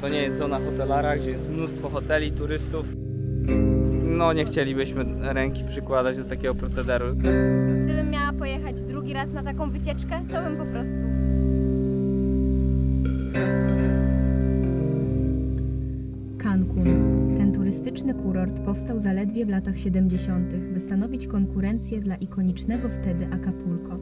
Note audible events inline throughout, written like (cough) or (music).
To nie jest zona hotelara, gdzie jest mnóstwo hoteli, turystów. No nie chcielibyśmy ręki przykładać do takiego procederu. Gdybym miała pojechać drugi raz na taką wycieczkę, to bym po prostu Cancun. Ten turystyczny kurort powstał zaledwie w latach 70., by stanowić konkurencję dla ikonicznego wtedy Acapulco.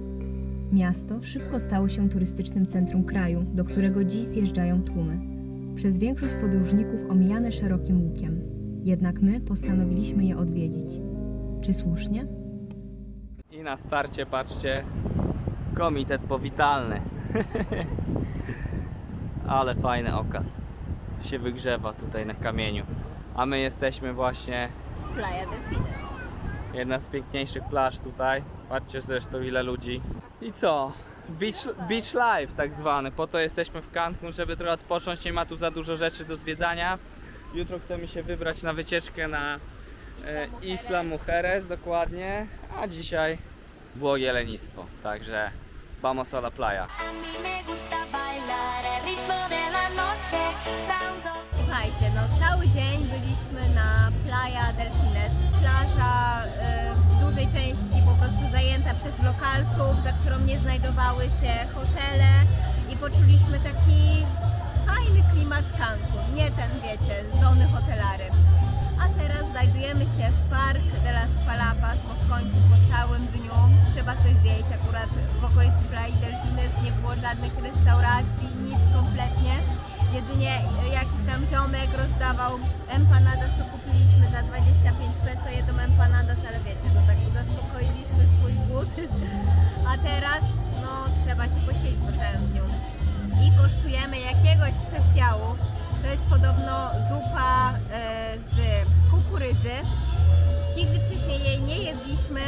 Miasto szybko stało się turystycznym centrum kraju, do którego dziś zjeżdżają tłumy. Przez większość podróżników omijane szerokim łukiem. Jednak my postanowiliśmy je odwiedzić. Czy słusznie? I na starcie patrzcie, komitet powitalny. (laughs) Ale fajny okaz. Się wygrzewa tutaj na kamieniu. A my jesteśmy właśnie Playa del Fide. jedna z piękniejszych plaż tutaj. Patrzcie zresztą ile ludzi. I co? Beach, beach life tak zwany. Po to jesteśmy w Cancun, żeby trochę odpocząć. Nie ma tu za dużo rzeczy do zwiedzania. Jutro chcemy się wybrać na wycieczkę na e, Isla Mujeres dokładnie. A dzisiaj błogie lenistwo. Także vamos a la playa. Słuchajcie, no cały dzień byliśmy na Playa del Fines. Plaża e, dużej części po prostu zajęta przez lokalsów, za którą nie znajdowały się hotele i poczuliśmy taki fajny klimat Cancun. Nie ten, wiecie, zony hotelary. A teraz znajdujemy się w Park de las Palapas, bo w końcu po całym dniu trzeba coś zjeść. Akurat w okolicy Playa del Fines nie było żadnych restauracji, nic kompletnie. Jedynie jakiś tam ziomek rozdawał empanadas, to kupiliśmy za 25 peso jedną empanadas, ale wiecie, to tak zaspokoiliśmy swój głód. (laughs) A teraz, no, trzeba się posiedzieć po całym dniu. I kosztujemy jakiegoś specjału. To jest podobno zupa e, z kukurydzy. Nigdy wcześniej jej nie jedliśmy.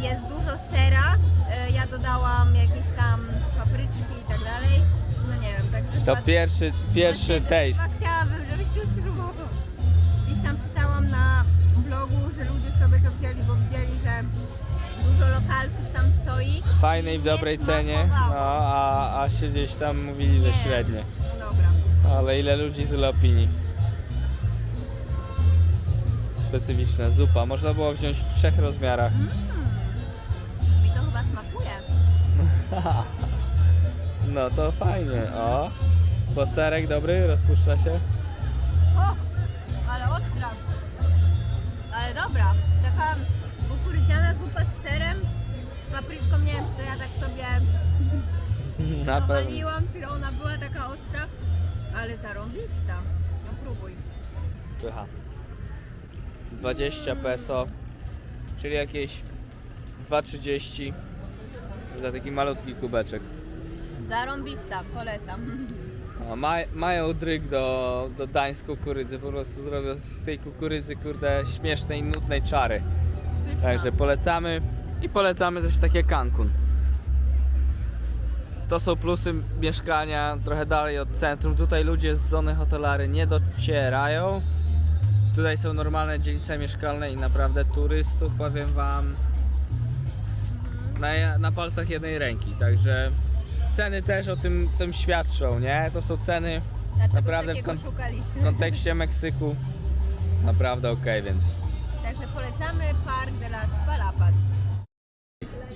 Jest dużo sera. E, ja dodałam jakieś tam papryczki i tak dalej. No nie wiem, tak To pierwszy, pierwszy taste. Chyba chciałabym, żebyście spróbował. Gdzieś tam czytałam na blogu, że ludzie sobie to wzięli, bo widzieli, że dużo lokalsów tam stoi. W fajnej, w Nie dobrej cenie, no, smakowało. a, a się gdzieś tam mówili, że Nie. średnie. Dobra. Ale ile ludzi, tyle opinii. Specyficzna zupa. Można było wziąć w trzech rozmiarach. Mi to chyba smakuje. (laughs) No to fajnie, o. Bo serek dobry, rozpuszcza się. O, ale ostra. Ale dobra. Taka kukurydziana zupa z serem, z papryczką. Nie wiem, czy to ja tak sobie (laughs) Na pewno. czy ona była taka ostra. Ale zarąbista. No próbuj. Pycha. 20 peso, czyli jakieś 2,30 za taki malutki kubeczek. Zarąbista, polecam. A ma, mają dryg do, do dań z kukurydzy, po prostu zrobią z tej kukurydzy, kurde, śmiesznej, nudnej czary. Pyszna. Także polecamy i polecamy też takie Cancun. To są plusy mieszkania trochę dalej od centrum. Tutaj ludzie z zony hotelary nie docierają. Tutaj są normalne dzielnice mieszkalne i naprawdę turystów, powiem wam, na, na palcach jednej ręki. Także ceny też o tym, tym świadczą, nie? To są ceny Dlaczego naprawdę w kon- szukaliśmy? w kontekście Meksyku naprawdę ok, więc Także polecamy Park de las Palapas.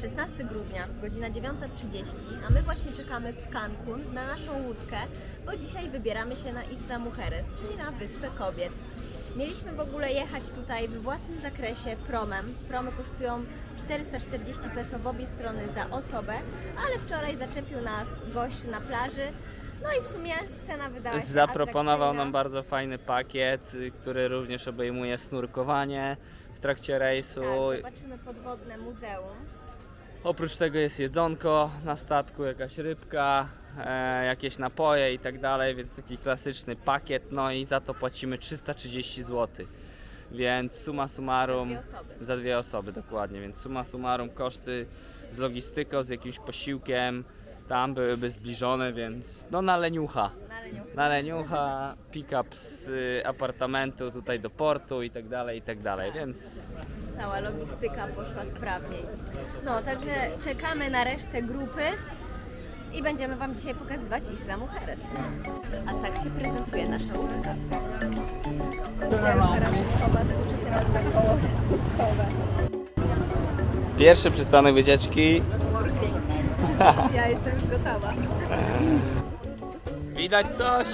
16 grudnia, godzina 9.30, a my właśnie czekamy w Cancun na naszą łódkę, bo dzisiaj wybieramy się na Isla Mujeres, czyli na Wyspę Kobiet. Mieliśmy w ogóle jechać tutaj we własnym zakresie promem. Promy kosztują 440 peso w obie strony za osobę, ale wczoraj zaczepił nas gość na plaży. No i w sumie cena wydała się Zaproponował nam bardzo fajny pakiet, który również obejmuje snurkowanie w trakcie rejsu. Tak, zobaczymy podwodne muzeum. Oprócz tego jest jedzonko na statku, jakaś rybka, jakieś napoje i tak dalej, więc taki klasyczny pakiet. No i za to płacimy 330 zł. Więc suma summarum. Za dwie osoby. Za dwie osoby, dokładnie. Więc suma summarum koszty z logistyką, z jakimś posiłkiem tam byłyby zbliżone, więc no na leniucha. Na Leniu. na leniucha, pick-up z y, apartamentu tutaj do portu i tak dalej, i tak dalej, więc cała logistyka poszła sprawniej. No, także czekamy na resztę grupy i będziemy Wam dzisiaj pokazywać Isla Mujeres. A tak się prezentuje nasza łódka. Zelka ratunkowa służy teraz za koło ratunkowe. Pierwszy przystanek wycieczki. Ja jestem już gotowa. Widać coś?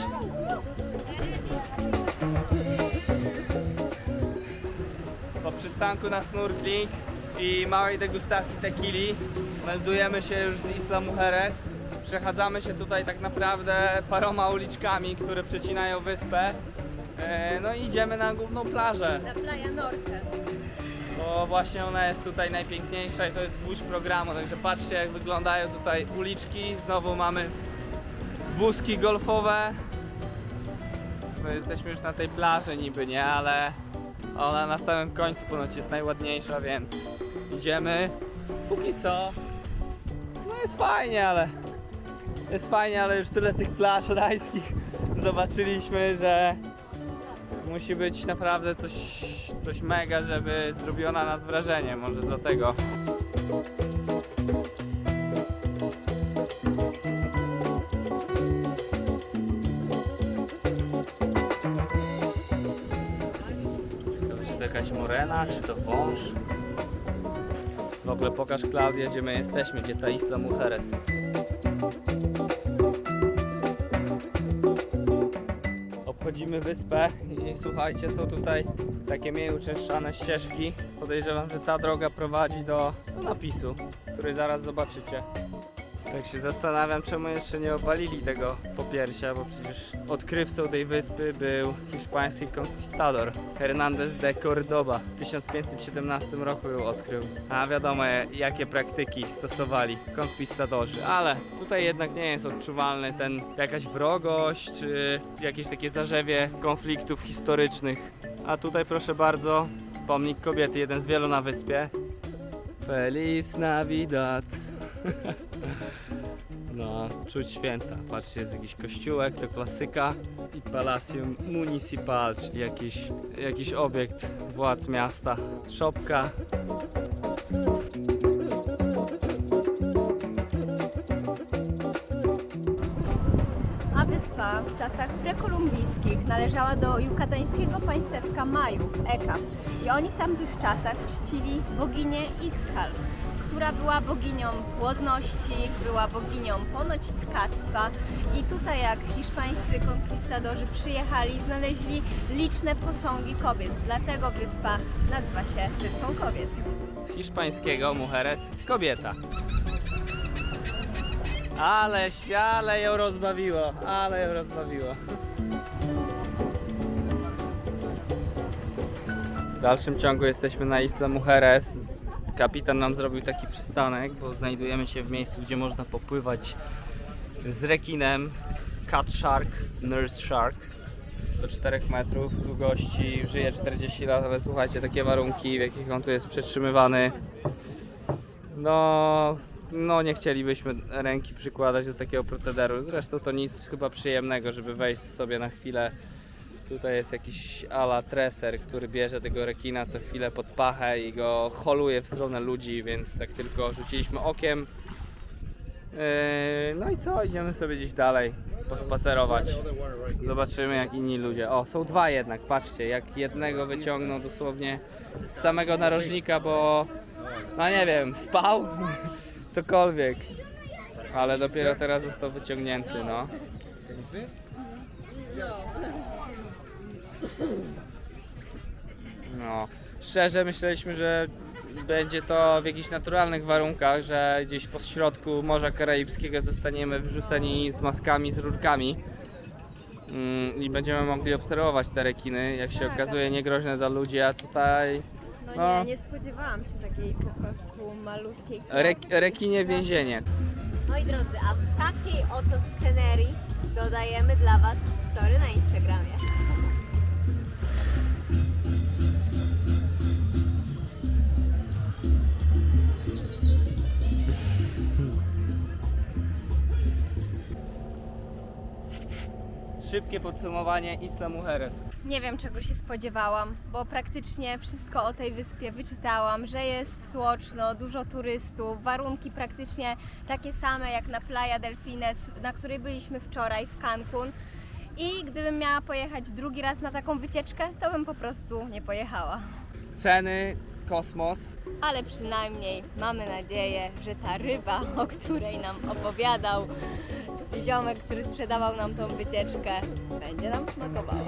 Po przystanku na snorkeling i małej degustacji tequili meldujemy się już z Isla Mujeres. Przechadzamy się tutaj tak naprawdę paroma uliczkami, które przecinają wyspę. E, No i idziemy na główną plażę, Na Playa Norte. bo właśnie ona jest tutaj najpiękniejsza i to jest gwóźdź programu. Także patrzcie jak wyglądają tutaj uliczki. Znowu mamy wózki golfowe. My jesteśmy już na tej plaży niby, nie? Ale ona na samym końcu ponoć jest najładniejsza, więc idziemy. Póki co, no jest fajnie, ale jest fajnie, ale już tyle tych plaż rajskich zobaczyliśmy, że musi być naprawdę coś, coś mega, żeby zrobiło na nas wrażenie. Może dlatego. Czy to jakaś morena, czy to wąż? Ogóle pokaż Klaudia, gdzie my jesteśmy, gdzie ta Isla Mujeres. Obchodzimy wyspę i słuchajcie, są tutaj takie mniej uczęszczane ścieżki. Podejrzewam, że ta droga prowadzi do napisu, który zaraz zobaczycie. Tak się zastanawiam, czemu jeszcze nie obalili tego popiersia, bo przecież odkrywcą tej wyspy był hiszpański konkwistador Hernandez de Cordoba. W 1517 roku ją odkrył. A wiadomo, jakie praktyki stosowali konkwistadorzy, ale tutaj jednak nie jest odczuwalny ten jakaś wrogość, czy jakieś takie zarzewie konfliktów historycznych. A tutaj proszę bardzo, pomnik kobiety, jeden z wielu na wyspie. Feliz Navidad. (laughs) No, czuć święta. Patrzcie, jest jakiś kościółek, to klasyka. I Palacium Municipal, czyli jakiś, jakiś obiekt władz miasta. Szopka. A wyspa w czasach prekolumbijskich należała do jukatańskiego państewka Majów, Eka. I oni w tamtych czasach czcili boginię Ixchal, która była boginią płodności, była boginią ponoć tkactwa. I tutaj jak hiszpańscy konkwistadorzy przyjechali, znaleźli liczne posągi kobiet. Dlatego wyspa nazywa się Wyspą Kobiet. Z hiszpańskiego mujeres kobieta. Ale, ale ją rozbawiło, ale ją rozbawiło. W dalszym ciągu jesteśmy na Isla Mujeres. Kapitan nam zrobił taki przystanek, bo znajdujemy się w miejscu, gdzie można popływać z rekinem Cat Shark, Nurse Shark do 4 metrów długości, żyje 40 lat, ale słuchajcie, takie warunki, w jakich on tu jest przetrzymywany, no, no nie chcielibyśmy ręki przykładać do takiego procederu. Zresztą to nic chyba przyjemnego, żeby wejść sobie na chwilę. Tutaj jest jakiś ala treser, który bierze tego rekina co chwilę pod pachę i go holuje w stronę ludzi, więc tak tylko rzuciliśmy okiem. Yy, No i co, idziemy sobie gdzieś dalej pospacerować. Zobaczymy jak inni ludzie. O, są dwa jednak, patrzcie, jak jednego wyciągnął dosłownie z samego narożnika, bo no nie wiem, spał? (laughs) Cokolwiek. Ale dopiero teraz został wyciągnięty, no. No, szczerze myśleliśmy, że będzie to w jakichś naturalnych warunkach, że gdzieś po środku Morza Karaibskiego zostaniemy wyrzuceni z maskami, z rurkami mm, i będziemy mogli obserwować te rekiny, jak się Tak, okazuje niegroźne dla ludzi, a tutaj No, No. nie, nie spodziewałam się takiej po prostu malutkiej kropki. rekinie więzienie. Moi drodzy, a w takiej oto scenerii dodajemy dla Was story na Instagramie. Szybkie podsumowanie Isla Mujeres. Nie wiem czego się spodziewałam, bo praktycznie wszystko o tej wyspie wyczytałam, że jest tłoczno, dużo turystów, warunki praktycznie takie same jak na Playa del Fines, na której byliśmy wczoraj w Cancun. I gdybym miała pojechać drugi raz na taką wycieczkę, to bym po prostu nie pojechała. Ceny, kosmos. Ale przynajmniej mamy nadzieję, że ta ryba, o której nam opowiadał ziomek, który sprzedawał nam tą wycieczkę, będzie nam smakowała.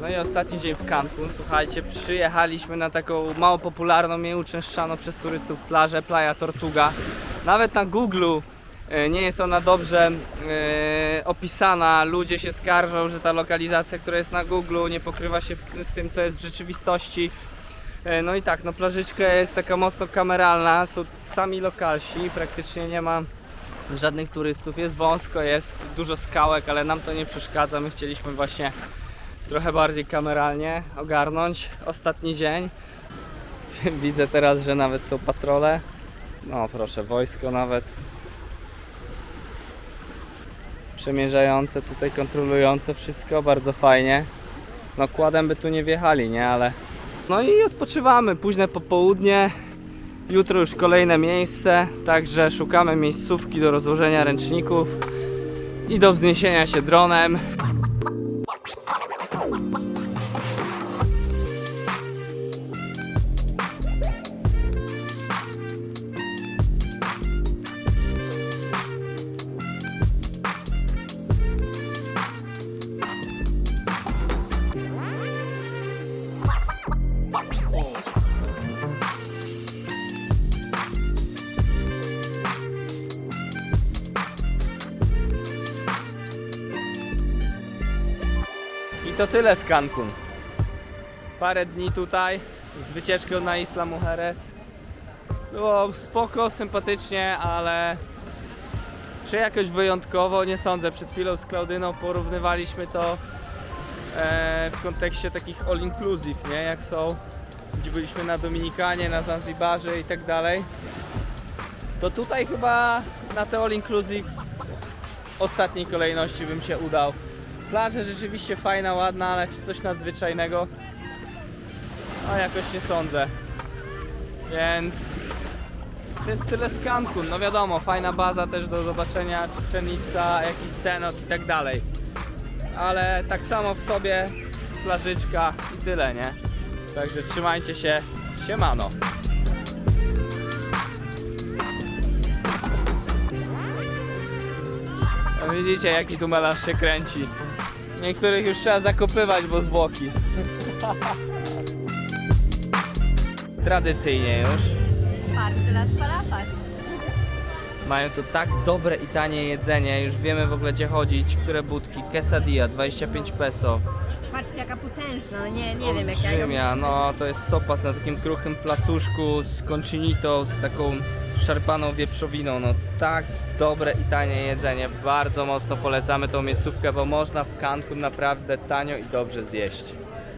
No i ostatni dzień w Cancun, słuchajcie, przyjechaliśmy na taką mało popularną, mniej uczęszczaną przez turystów plażę Playa Tortuga. Nawet na Google nie jest ona dobrze e, opisana, ludzie się skarżą, że ta lokalizacja, która jest na Google nie pokrywa się w, z tym, co jest w rzeczywistości. E, no i tak, no plażyczka jest taka mocno kameralna, są sami lokalsi, praktycznie nie ma żadnych turystów, jest wąsko, jest dużo skałek, ale nam to nie przeszkadza, my chcieliśmy właśnie trochę bardziej kameralnie ogarnąć ostatni dzień. (laughs) Widzę teraz, że nawet są patrole. No proszę, wojsko nawet. Przemierzające tutaj, kontrolujące wszystko, bardzo fajnie. No kładem by tu nie wjechali, nie? Ale... No i odpoczywamy, późne popołudnie. Jutro już kolejne miejsce, także szukamy miejscówki do rozłożenia ręczników i do wzniesienia się dronem. To tyle z Cancun. Parę dni tutaj z wycieczką na Isla Mujeres. Było spoko, sympatycznie, ale czy jakoś wyjątkowo, nie sądzę. Przed chwilą z Klaudyną porównywaliśmy to e, w kontekście takich all inclusive, nie? Jak są, gdzie byliśmy na Dominikanie, na Zanzibarze i tak dalej. To tutaj chyba na te all inclusive w ostatniej kolejności bym się udał. Plaża rzeczywiście fajna, ładna, ale czy coś nadzwyczajnego? No jakoś nie sądzę. Więc to jest tyle z Cancun. No wiadomo, fajna baza też do zobaczenia, Czeczenica, jakiś cenot i tak dalej. Ale tak samo w sobie plażyczka i tyle, nie? Także trzymajcie się, siemano. No widzicie jaki tu melarz się kręci. Niektórych już trzeba zakopywać, bo zwłoki. (laughs) Tradycyjnie już. Park de las Palapas. Mają tu tak dobre i tanie jedzenie, już wiemy w ogóle gdzie chodzić, które budki. Quesadilla 25 peso. Patrzcie jaka potężna, no nie, nie wiem jak ja ją... Olbrzymia, no to jest sopas na takim kruchym placuszku z conchinito, z taką szarpaną wieprzowiną. No tak dobre i tanie jedzenie. Bardzo mocno polecamy tą miejscówkę, bo można w Cancun naprawdę tanio i dobrze zjeść.